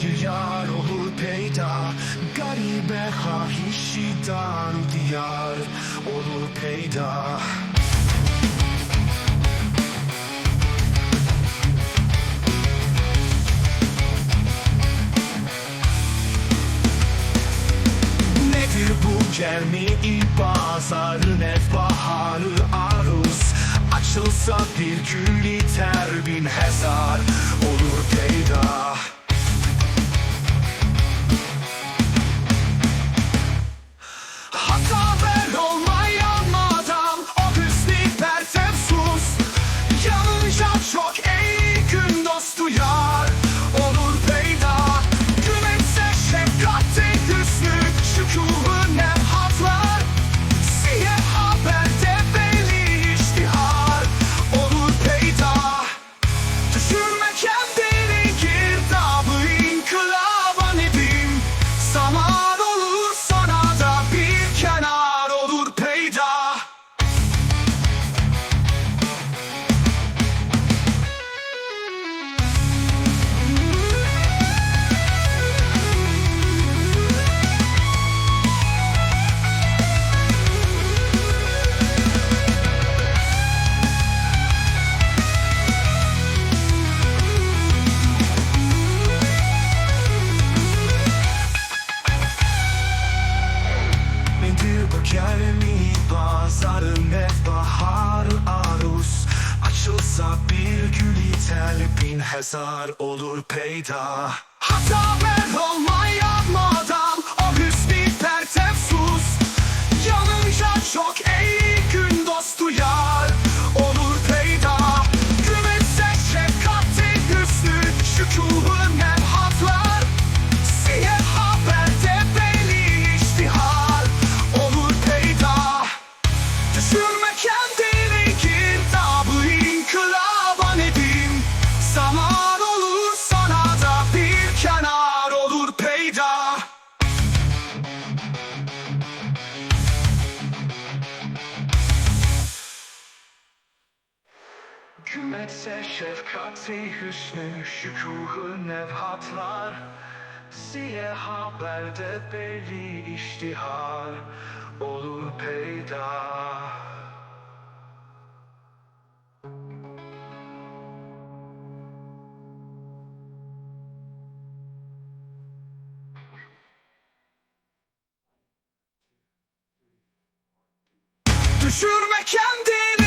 یار پیدا غریب خواهیشی دار و دیار olur پیدا Nedir bu cemii pazarın ev baharı aruz Açılsa bir gün liter bin hezar. Söker mi pazarın hep bahar aruz Açılsa bir gül iter bin hezar olur peyda. Hata ben olmayan madam o hüsnü tertep sus. Şefkati hüsnü şükuhu nevhatlar. Siye haberde belli iştihar olur peyda. Düşürme kendini.